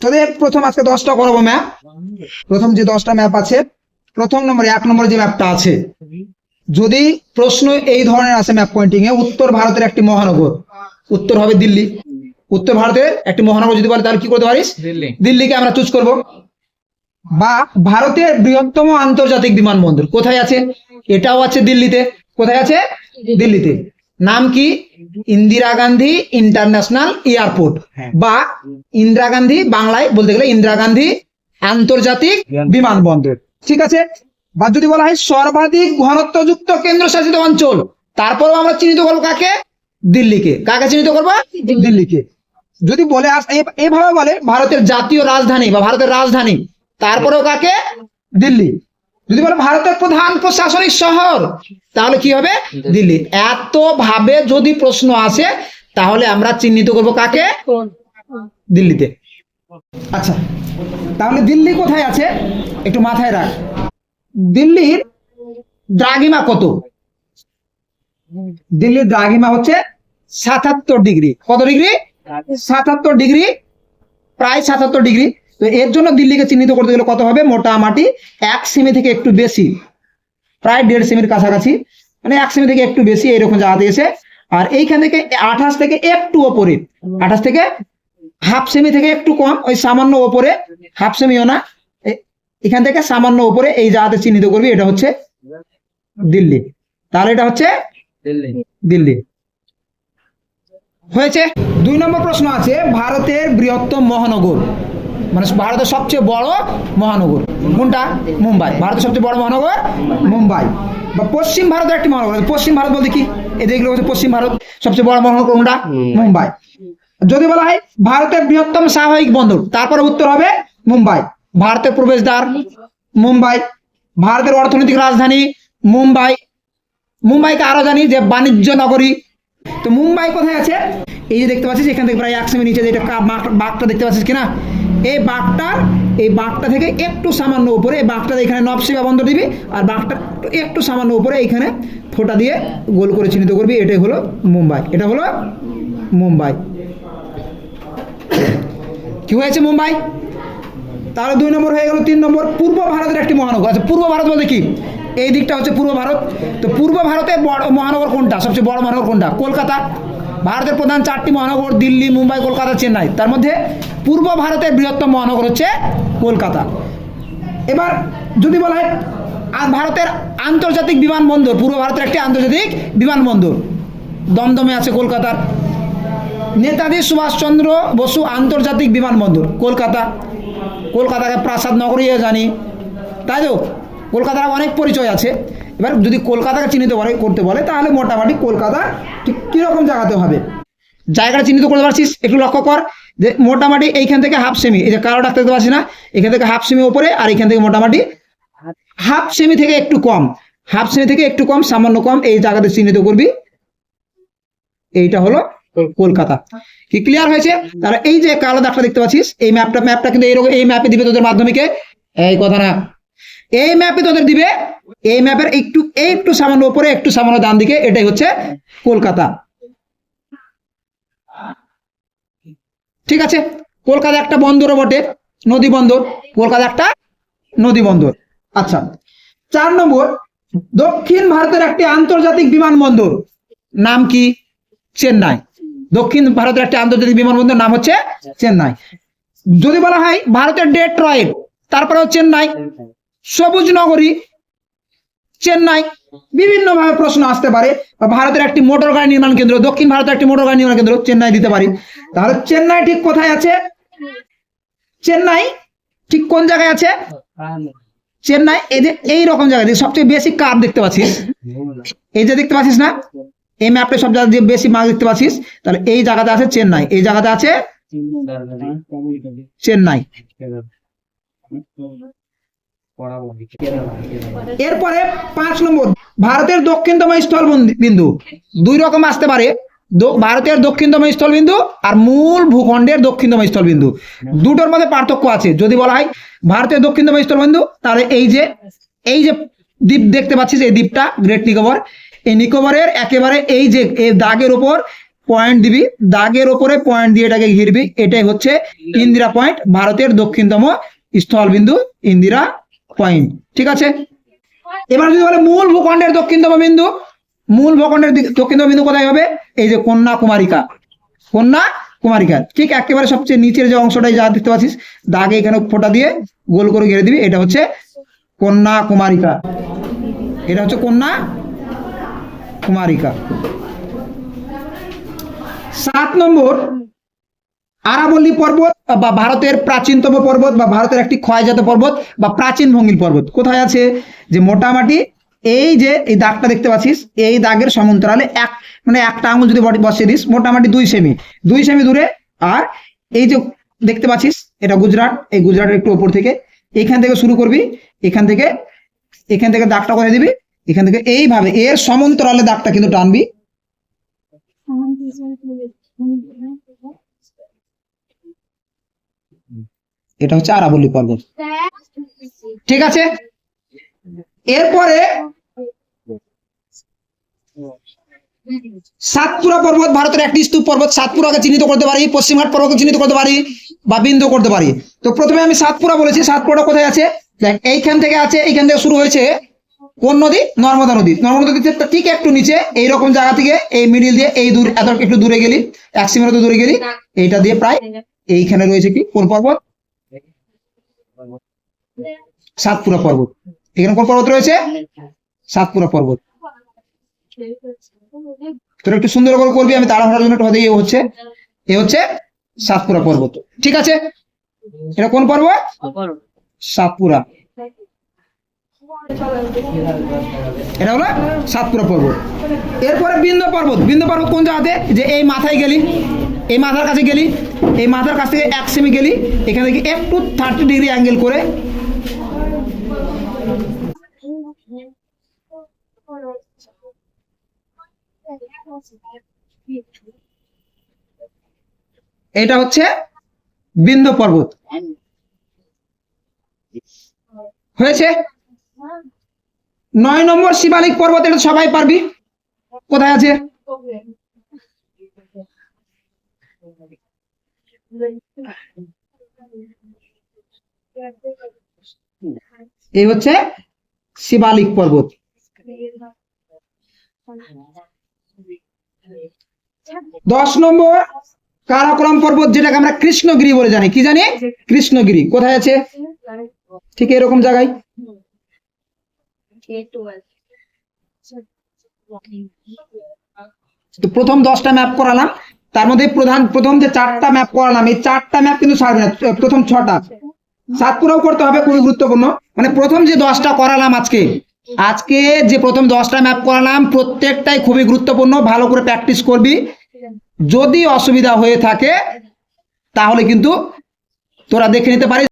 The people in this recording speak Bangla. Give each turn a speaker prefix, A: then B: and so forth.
A: তোদের প্রথম আজকে দশটা করব ম্যাপ প্রথম যে দশটা ম্যাপ আছে প্রথম নম্বরে এক নম্বরে যে ম্যাপটা আছে যদি প্রশ্ন এই ধরনের আছে ম্যাপ পয়েন্টিং এ উত্তর ভারতের একটি মহানগর উত্তর হবে দিল্লি। উত্তর ভারতের একটি মহানগর যদি বলে তাহলে কি করতে পারিস? দিল্লিকে আমরা চুজ করব। বা ভারতের বৃহত্তম আন্তর্জাতিক বিমানবন্দর কোথায় আছে? এটাও আছে দিল্লিতে। কোথায় আছে? দিল্লিতে। নাম কি? ইন্দিরা গান্ধী ইন্টারন্যাশনাল এয়ারপোর্ট বা ইন্দিরা গান্ধী বাংলায় বলতে গেলে ইন্দিরা গান্ধী আন্তর্জাতিক বিমানবন্দর। ঠিক আছে? বা যদি বলা হয় সর্বাধিক ঘনত্বযুক্ত কেন্দ্রশাসিত অঞ্চল তারপরেও আমরা চিহ্নিত করব কাকে? দিল্লিকে। কাকে চিহ্নিত করব? দিল্লিকে। যদি বলে আস এভাবে বলে ভারতের জাতীয় রাজধানী বা ভারতের রাজধানী তারপরেও কাকে? দিল্লি। যদি বলে ভারতের প্রধান প্রশাসনিক শহর, তাহলে কি হবে? দিল্লি। এত ভাবে যদি প্রশ্ন আসে, তাহলে আমরা চিহ্নিত করব কাকে? দিল্লিতে। আচ্ছা তাহলে দিল্লি কোথায় আছে? একটু মাথায় রাখ। দিল্লির দ্রাঘিমা কত? দিল্লির দ্রাঘিমা হচ্ছে সাতাত্তর ডিগ্রি। কত ডিগ্রি? সাতাত্তর ডিগ্রি। প্রায় সাতাত্তর ডিগ্রি। তো এর জন্য দিল্লিকে চিহ্নিত করতে গেলে কত হবে? মোটামুটি এক সেমি থেকে একটু বেশি। প্রায় দেড় সেমির কাছাকাছি। মানে এক সেমি থেকে একটু বেশি এরকম জায়গাতে এসে। আর এইখান থেকে আঠাশ থেকে একটু ওপরে। আঠাশ থেকে হাফ সেমি থেকে একটু কম ওই সামান্য ওপরে। হাফ সেমিও না। এখান থেকে সামান্য ওপরে এই জায়গাতে চিহ্নিত করবি এটা হচ্ছে দিল্লি। তাহলে এটা হচ্ছে
B: দিল্লি।
A: দিল্লি। হয়েছে? দুই নম্বর প্রশ্ন আছে ভারতের বৃহত্তম মহানগর। মানে ভারতের সবচেয়ে বড় মহানগর। কোনটা? মুম্বাই। ভারতের সবচেয়ে বড় মহানগর? মুম্বাই। বা পশ্চিম ভারতের একটি মহানগর পশ্চিম ভারত বলতে কি? এদিকে হচ্ছে পশ্চিম ভারত। সবচেয়ে বড় মহানগর কোনটা? মুম্বাই। যদি বলা হয় ভারতের বৃহত্তম স্বাভাবিক বন্দর তারপরে উত্তর হবে মুম্বাই। ভারতের প্রবেশদ্বার মুম্বাই। ভারতের অর্থনৈতিক রাজধানী মুম্বাই। মুম্বাইকে আরও জানি যে বাণিজ্য নগরী। তো মুম্বাই কোথায় আছে? এই যে দেখতে পাচ্ছিস এখান থেকে প্রায় এক সেমি নিচে যেটা বাঘটা দেখতে পাচ্ছিস কিনা? এই বাঘটার এই বাঘটা থেকে একটু সামান্য উপরে, এই বাঘটা এখানে নবসেবা বন্ধ দিবি, আর বাঘটা একটু- একটু সামান্য উপরে এইখানে ফোঁটা দিয়ে গোল করে চিহ্নিত করবি, এটাই হলো মুম্বাই। এটা হলো মুম্বাই। কি হয়েছে মুম্বাই? তাহলে দুই নম্বর হয়ে গেল, তিন নম্বর পূর্ব ভারতের একটি মহানগর। আচ্ছা পূর্ব ভারত বলতে কি? এই দিকটা হচ্ছে পূর্ব ভারত। তো পূর্ব ভারতে বড় মহানগর কোনটা? সবচেয়ে বড় মহানগর কোনটা? কলকাতা। ভারতের প্রধান চারটি মহানগর, দিল্লি, মুম্বাই, কলকাতা, চেন্নাই। তার মধ্যে পূর্ব ভারতের বৃহত্তম মহানগর হচ্ছে কলকাতা। এবার যদি বলা হয় ভারতের আন্তর্জাতিক বিমানবন্দর, পূর্ব ভারতের একটি আন্তর্জাতিক বিমানবন্দর। দমদমে আছে কলকাতার। নেতাজি সুভাষচন্দ্র বসু আন্তর্জাতিক বিমানবন্দর, কলকাতা। কলকাতাকে প্রাসাদ নগরীও জানি। তাই তো? কলকাতার অনেক পরিচয় আছে। এবার যদি কলকাতাকে চিহ্নিত করে, করতে বলে, তাহলে মোটামুটি কলকাতা ঠিক কীরকম জায়গাতে হবে? জায়গাটা চিহ্নিত করতে পারছিস একটু লক্ষ্য কর যে মোটামুটি এইখান থেকে হাফ সেমি এই যে কালো ডাক্তার দেখতে পাচ্ছি না, এখান থেকে হাফ সেমি ওপরে আর এখান থেকে মোটামুটি হাফ সেমি থেকে একটু কম হাফ সেমি থেকে একটু কম, সামান্য কম, এই জায়গাতে চিহ্নিত করবি। এইটা হলো কলকাতা। কি ক্লিয়ার হয়েছে? তাহলে এই যে কালো দাগটা দেখতে পাচ্ছিস, এই ম্যাপটা ম্যাপটা কিন্তু এইরকম, এই ম্যাপে দিবে তোদের মাধ্যমিকে। এই কথা না। এই ম্যাপে তোদের দিবে। এই ম্যাপের একটু একটু সামান্য উপরে, একটু সামান্য ডান দিকে, এটাই হচ্ছে কলকাতা। ঠিক আছে? কলকাতা একটা বন্দরও বটে, নদী বন্দর। কলকাতা একটা নদী বন্দর। আচ্ছা চার নম্বর, দক্ষিণ ভারতের একটি আন্তর্জাতিক বিমানবন্দর, নাম কি? চেন্নাই। দক্ষিণ ভারতের একটি আন্তর্জাতিক বিমানবন্দর নাম হচ্ছে চেন্নাই। যদি বলা হয় ভারতের ডেট্রয়েট তারপরেও চেন্নাই। সবুজ নগরী চেন্নাই বিভিন্ন ভাবে প্রশ্ন আসতে পারে। বা ভারতের একটি মোটর গাড়ি নির্মাণ কেন্দ্র দক্ষিণ ভারতের একটি মোটর গাড়ি নির্মাণ কেন্দ্র চেন্নাই দিতে পারি। তাহলে চেন্নাই ঠিক কোথায় আছে? চেন্নাই ঠিক কোন জায়গায় আছে? চেন্নাই এই যে এই রকম জায়গায় সবচেয়ে বেশি কাপ দেখতে পাচ্ছিস। এই যে দেখতে পাচ্ছিস না? এই ম্যাপটা সব জায়গায় যে বেশি মার্ক দেখতে পাচ্ছিস তাহলে এই জায়গাতে আছে চেন্নাই এই জায়গাতে আছে চেন্নাই। এরপরে পাঁচ নম্বর, ভারতের দক্ষিণতম স্থল বিন্দু। দুই রকম আসতে পারে। ভারতের দক্ষিণতম স্থল বিন্দু আর মূল ভূখণ্ডের দক্ষিণতম স্থল বিন্দু। দুটোর মধ্যে পার্থক্য আছে। যদি বলা হয় ভারতের দক্ষিণতম স্থল বিন্দু, তাহলে এই যে এই যে দ্বীপ দেখতে পাচ্ছিস, এই দ্বীপটা গ্রেট নিকোবর এই নিকোবরের একেবারে এই যে এই দাগের ওপর পয়েন্ট দিবি। দাগের ওপরে পয়েন্ট দিয়ে এটাকে ঘিরবি। এটাই হচ্ছে ইন্দিরা পয়েন্ট ভারতের দক্ষিণতম স্থলবিন্দু ইন্দিরা পয়েন্ট ঠিক আছে? এবার যদি বলে মূল ভূখণ্ডের দক্ষিণতম বিন্দু, মূল ভূখণ্ডের দিক- দক্ষিণতম বিন্দু কোথায় হবে? এই যে কন্যাকুমারিকা কন্যা কুমারিকা, ঠিক একেবারে সবচেয়ে নিচের যে অংশটাই যা দেখতে পাচ্ছিস, দাগে এখানে ফোঁটা দিয়ে গোল করে ঘিরে দিবি, এটা হচ্ছে কন্যা কুমারিকা। এটা হচ্ছে কন্যা কুমারিকা। সাত নম্বর আরাবল্লী পর্বত বা ভারতের প্রাচীনতম পর্বত বা ভারতের একটি ক্ষয়জাত পর্বত বা প্রাচীন ভঙ্গিল পর্বত। কোথায় আছে? যে মোটামুটি এই যে এই দাগটা দেখতে পাচ্ছিস, এই দাগের সমান্তরালে এক মানে একটা আঙুল যদি বসিয়ে দিস মোটামুটি দুই সেমি। দুই সেমি দূরে আর এই যে দেখতে পাচ্ছিস, এটা গুজরাট, এই গুজরাটের একটু ওপর থেকে। এখান থেকে শুরু করবি, এখান থেকে এখান থেকে দাগটা কোথায় দিবি? এখান থেকে এইভাবে, এর সমান্তরালে দাগটা কিন্তু টানবি। এটা হচ্ছে আরাবল্লী পর্বত ঠিক আছে? এরপরে সাতপুরা পর্বত ভারতের একটি স্তূপ পর্বত, সাতপুরাকে চিহ্নিত করতে পারি, পশ্চিমঘাট পর্বতকে চিহ্নিত করতে পারি বা বিন্দু করতে পারি। তো প্রথমে আমি সাতপুরা বলেছি সাতপুরা কোথায় আছে? দেখ, এইখান থেকে আছে, এইখান থেকে শুরু হয়েছে কোন নদী? নর্মদা নদী। নর্মদা নদী থেকে ঠিক একটু নিচে, এইরকম জায়গা থেকে এই মিডিল দিয়ে এই দূর, এত একটু দূরে গেলি, এক সিমের দূরে গেলি, এইটা দিয়ে প্রায় এইখানে রয়েছে কি? কোন পর্বত? সাতপুরা পর্বত। এখানে কোন পর্বত রয়েছে? সাতপুরা পর্বত। তোর একটু সুন্দর করে করবি, আমি তাড়াহুড়ার জন্য একটু এ হচ্ছে এ হচ্ছে সাতপুরা পর্বত। ঠিক আছে? এটা কোন পর্বত? সাতপুরা। এটা হলো সাতপুরা পর্বত। এরপরে বিন্দ পর্বত। বিন্দ পর্বত কোন জায়গাতে? যে এই মাথায় গেলি, এই মাথার কাছে গেলি, এই মাথার কাছ থেকে এক সেমি গেলি, এখান থেকে একটু থার্টি ডিগ্রি অ্যাঙ্গেল করে এটা হচ্ছে বিন্দ পর্বত। হয়েছে? নয় নম্বর শিবালিক পর্বত, এটা সবাই পারবি? কোথায় আছে? এই হচ্ছে শিবালিক পর্বত। দশ নম্বর কারাকোরাম পর্বত যেটাকে আমরা কৃষ্ণগিরি বলে জানি। কি জানি? কৃষ্ণগিরি। কোথায় আছে? ঠিক এরকম জায়গায়। প্রথম দশটা ম্যাপ করালাম। তার মধ্যে প্রধান প্রথম যে চারটা ম্যাপ করালাম, এই চারটা ম্যাপ কিন্তু সারবে না। প্রথম ছটা। সাতপুরাও করতে হবে, খুবই গুরুত্বপূর্ণ। মানে প্রথম যে দশটা করালাম আজকে আজকে যে প্রথম দশটা ম্যাপ করালাম, প্রত্যেকটাই খুবই গুরুত্বপূর্ণ। ভালো করে প্র্যাকটিস করবি। যদি অসুবিধা হয়ে থাকে তাহলে কিন্তু তোরা দেখে নিতে পারিস।